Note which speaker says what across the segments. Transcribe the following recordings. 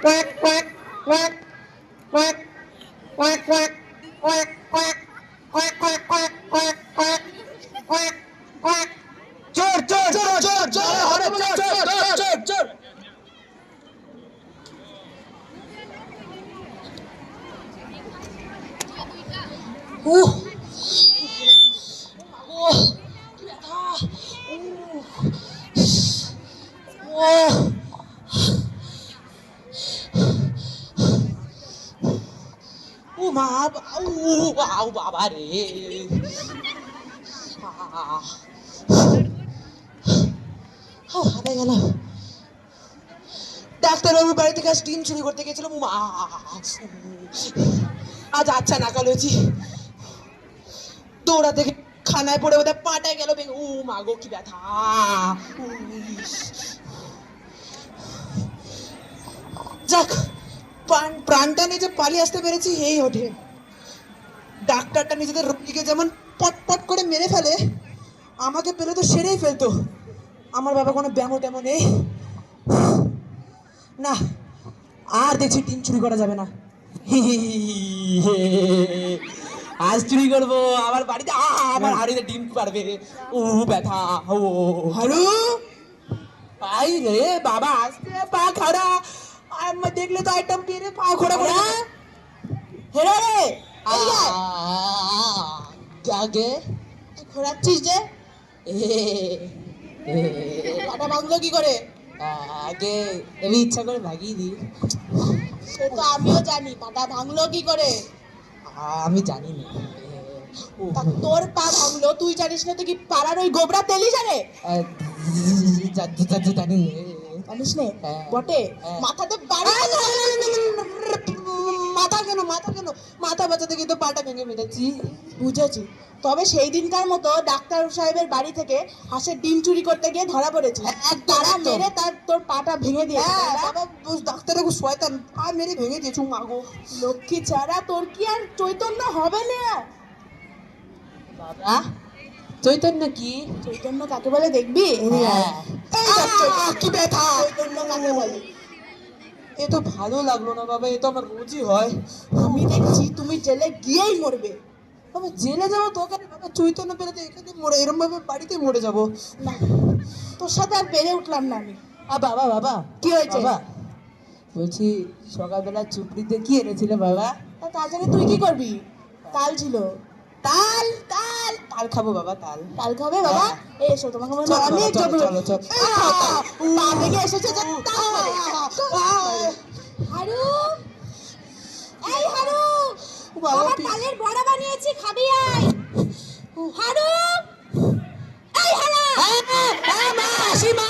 Speaker 1: quack quack quack quack quack quack quack quack quack quack quack quack quack quack quack চোর চোর চোর চোর চোর আরে চোর চোর চোর চোর চোর উহ মা বা- উ বাবা রে। ও হাঁপাই গেল। ডাক্তারবাবুর বাড়ি থেকে ডিম চুরি করতে গেছিলাম মা আজ আচ্ছা নাকাল হয়েছি দৌড়া থেকে খানায় পড়ে ওদের পাটায় গেল ভেঙে ও মা গো, কি ব্যথা। যাক প্রাণটা নিয়ে যে পালিয়ে আসতে পেরেছি এই ওঠে। ডাক্তারটা নিজেদের রোগীকে যেমন পট পট করে মেরে ফেলে আমাকে পেলে তো সেরেই ফেলতো। আমার বাবা কোনো ব্যামো ট্যামো নেই। না আর দেখছি টিম চুরি করা যাবে না। আজ চুরি করব আমার বাড়িতে আ, আমার হাড়িতে ডিম পারবে। ও ব্যথা ও। হারু? আই রে বাবা আসতে পা খাড়া। मैं देख ले तो आइटम पी रहे पाव खोड़ा खोड़ा हेलो रे क्या गे খোরাচ্ছিস যে কাটা বাঁধলো কি করে? আগে আমি ইচ্ছা করে ভাগিয়ে দি
Speaker 2: সে তো আমিও জানি পাটা ভাঙলো কি করে?
Speaker 1: আমি জানি না
Speaker 2: তোর পা ভাঙলো তুই জানিস না তুই কি পাড়ার ওই গোবরা তেলি জানে
Speaker 1: জানি না।
Speaker 2: জানিস নে
Speaker 1: হ্যাঁ।
Speaker 2: বটে
Speaker 1: হ্যাঁ।
Speaker 2: মাথাতে বাড়ি
Speaker 1: মাথা কেন মাথা কেন মাথা বাঁচাতে কিন্তু পাটা ভেঙে মেরেছি
Speaker 2: বুঝেছি তবে সেই দিনকার মতো ডাক্তার সাহেবের বাড়ি থেকে হাঁসের ডিম চুরি করতে গিয়ে ধরা পড়েছে তারা মেরে তার তোর পাটা ভেঙে
Speaker 1: হ্যাঁ বাবা ডাক্তার শয়তান পা মেরে ভেঙে দিয়েছু মাগো
Speaker 2: লক্ষ্মী ছাড়া তোর কি আর চৈতন্য হবে না
Speaker 1: বাবা চৈতন্য কি
Speaker 2: চৈতন্য কাকে বলে দেখবি
Speaker 1: কি ব্যথা?
Speaker 2: বলে।
Speaker 1: এ তো ভালো লাগল না বাবা এ তো আমার রোজই হয়।
Speaker 2: আমি দেখছি তুমি জেলে গিয়েই মরবে।
Speaker 1: বাবা জেলে যাব তোকে বাবা চৈতন্য পেলে তো এখানে মরে এরম ভাবে বাড়িতে মরে যাব।
Speaker 2: না তোর সাথে আর পেরে উঠলাম না আমি।
Speaker 1: আ বাবা বাবা।
Speaker 2: কি হয়েছে?
Speaker 1: বাবা বলছি সকালবেলা চুপড়িতে কি এনেছিলে বাবা?
Speaker 2: তা তাছাড়া তুই কি করবি? তাল ছিল।
Speaker 1: তাল তাল। তাল। খাব বাবা তাল।
Speaker 2: তাল খাবে বাবা?
Speaker 1: হ্যাঁ।
Speaker 2: এই এসো তোমাকে মনে হয় অনেক তাল। পা ভেঙে এসেছে যে তাল হারু? এই হারু
Speaker 1: বাবা,
Speaker 2: বাবা তালের বড়া বানিয়েছি খাবি আয়। হারু? এই হারা।
Speaker 1: মা আসি মা।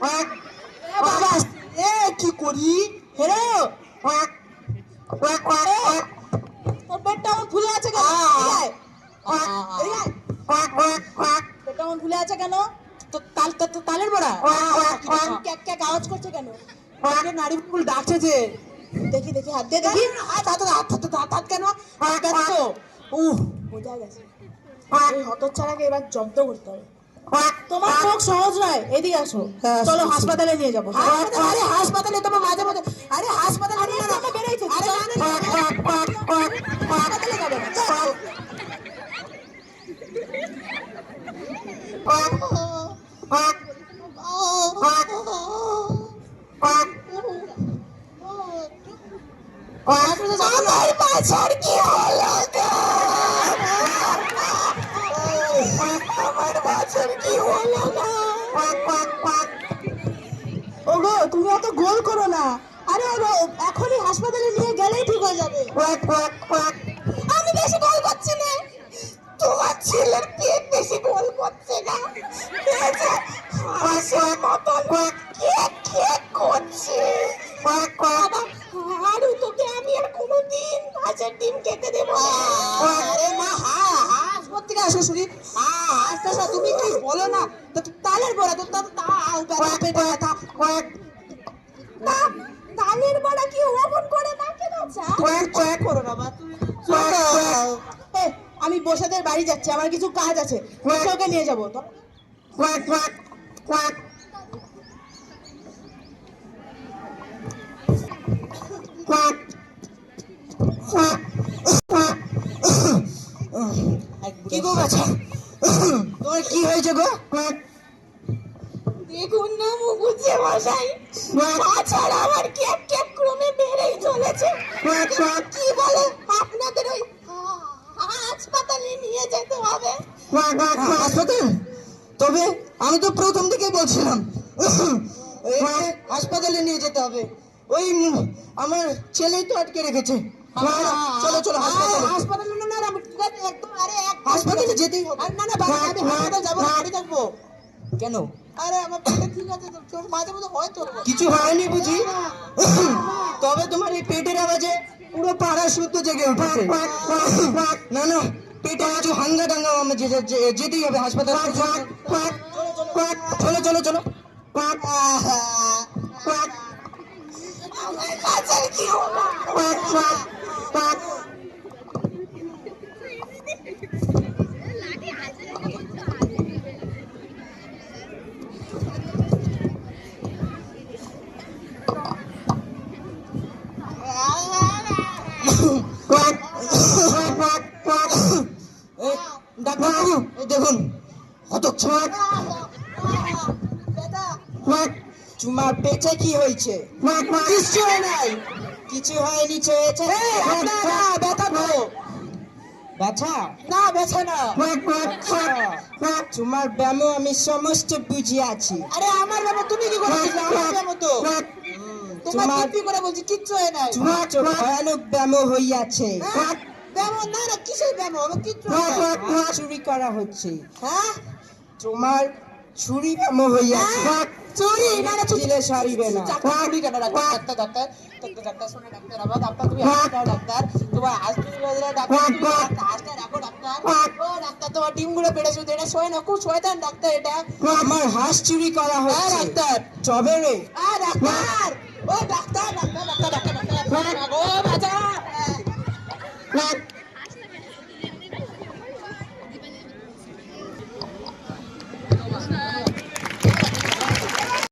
Speaker 1: বাবা এ কি করি? হেরো
Speaker 2: তোর পেটটা আমার ফুলে আছে কেন? পেটটা আমার ফুলে আছে কেন?
Speaker 1: তো তাল তো- তো তালের বড়া?
Speaker 2: ক্যাক ক্যাক আওয়াজ করছে কেন?
Speaker 1: আরে নারী ফুল ডাকছে যে।
Speaker 2: দেখি দেখি হাত দিয়ে দেখি।
Speaker 1: হাত হাত হাত হাত হাত হাত কেন? উহ
Speaker 2: বোঝা গেছে। এই হতচ্ছাড়াকে এবার জব্দ করতে হবে। তোমার চোখ সহজ নয় এদিকে আসো।
Speaker 1: হ্যাঁ,
Speaker 2: চলো হাসপাতালে নিয়ে যাব।
Speaker 1: আরে হাসপাতালে তোমার মাঝে মাঝে আরে হাসপাতালে নিয়ে
Speaker 2: যাব বেরোইছো
Speaker 1: আর
Speaker 2: হাসপাতালে যাবে
Speaker 1: আমার বাচ্চার কি হলো বাছার কি হলো গো? quack quack quack
Speaker 2: গোল করো না। আরে ওর ও- এখনই হাসপাতালে নিয়ে গেলেই ঠিক হয়ে যাবে। আমি বেশি গোল করছি না। তোমার ছেলের পেট বেশি গোল করছে না। হাঁসের মতন কেক কেক করছে? আরু তোকে আমি আর কোনোদিন হাঁসের ডিম খেতে দেবো। না। আরে মা হ্যাঁ হাঁস। কোথেকে আসো শুনি তুমি কি বলো না? তালের বড়া তো না তালের বড়া কি ওভন করে না কে কোয়াক কোয়াক করো না মা। তুমি আমি বসাদের বাড়ি যাচ্ছি আমার কিছু কাজ আছে। ওকে নিয়ে যাব তো। কোয়াক। কোয়াক কোয়াক কোয়াক কি গো বাছা? তোমার কি হয়েছে গো? দেখুন না মুগুজে মশাই। আমার ক্যাপ ক্যাপ ক্রমে বেড়েই চলেছে। কি বলে? আপনাদের ওই হাসপাতালে নিয়ে যেতে হবে।
Speaker 3: হাসপাতাল? তবে আমি তো প্রথম থেকেই বলছিলাম। হাসপাতালে নিয়ে যেতে হবে। ওই আমার ছেলেই তো আটকে রেখেছে। না, চলো চলো হাসপাতালে।
Speaker 2: হাসপাতালে আরে এক-
Speaker 3: যেতেই হবে।
Speaker 2: না না বাবা আমি হাসপাতালে যাব না, থাকব।
Speaker 3: কেন?
Speaker 2: আরে আমার পেটে ঠিক আছে তোর মাঝে মধ্যে হয় তো।
Speaker 3: কিছু হয়নি বুঝি? তবে তোমার এই পেটের আওয়াজে পুরো পাড়া শুদ্ধ জেগে উঠেছে। না না পেটে কিছু হাঙ্গা টাঙ্গা আমার যেতেই হবে হাসপাতাল। চলো চলো চলো
Speaker 2: আমার কাছে কি হলো?
Speaker 3: তোমার পেটে কি হয়েছে? কিছু নাই। কিছু হয়নি চেয়েছে। ব্যথা তো ব্যথা
Speaker 2: না। বেছে না।
Speaker 3: তোমার ব্যায়াম আমি সমস্ত বুঝি আছি।
Speaker 2: আরে আমার বাবা তুমি কি করে আমার ব্যায়াম তো। তোমার
Speaker 3: তোমার
Speaker 2: করে বলছি কিচ্ছু হয় নাই।
Speaker 3: তোমার ভয়ানক ব্যায়াম হইয়াছে।
Speaker 2: হ্যাঁ? না না কিসের ব্যায়াম আমার কিচ্ছু
Speaker 3: চুরি করা হচ্ছে।
Speaker 2: হ্যাঁ
Speaker 3: তোমার ছুরি ব্যায়াম হইয়াছে
Speaker 2: হ্যাঁ? চুরি না না চুরি
Speaker 3: দিলে সারিবে না
Speaker 2: ডাক্তার কেন ডাক্তার ডাক্তার ডাক্তার ডাক্তার ডাক্তার শোনো ডাক্তার ডাক্তার তুমি হাসপাতাল ডাক্তার তোমার ডাক্তার তুমি রাখো ডাক্তার ও ডাক্তার তোমার ডিমগুলো বেড়ে শুধু এটা শোয় না খুব শয়তান ডাক্তার এটা
Speaker 3: আমার হাঁস চুরি করা
Speaker 2: হ্যাঁ ডাক্তার
Speaker 3: তবে রে
Speaker 2: আ ডাক্তার ও ডাক্তার ডাক্তার ডাক্তার ডাক্তার ডাক্তার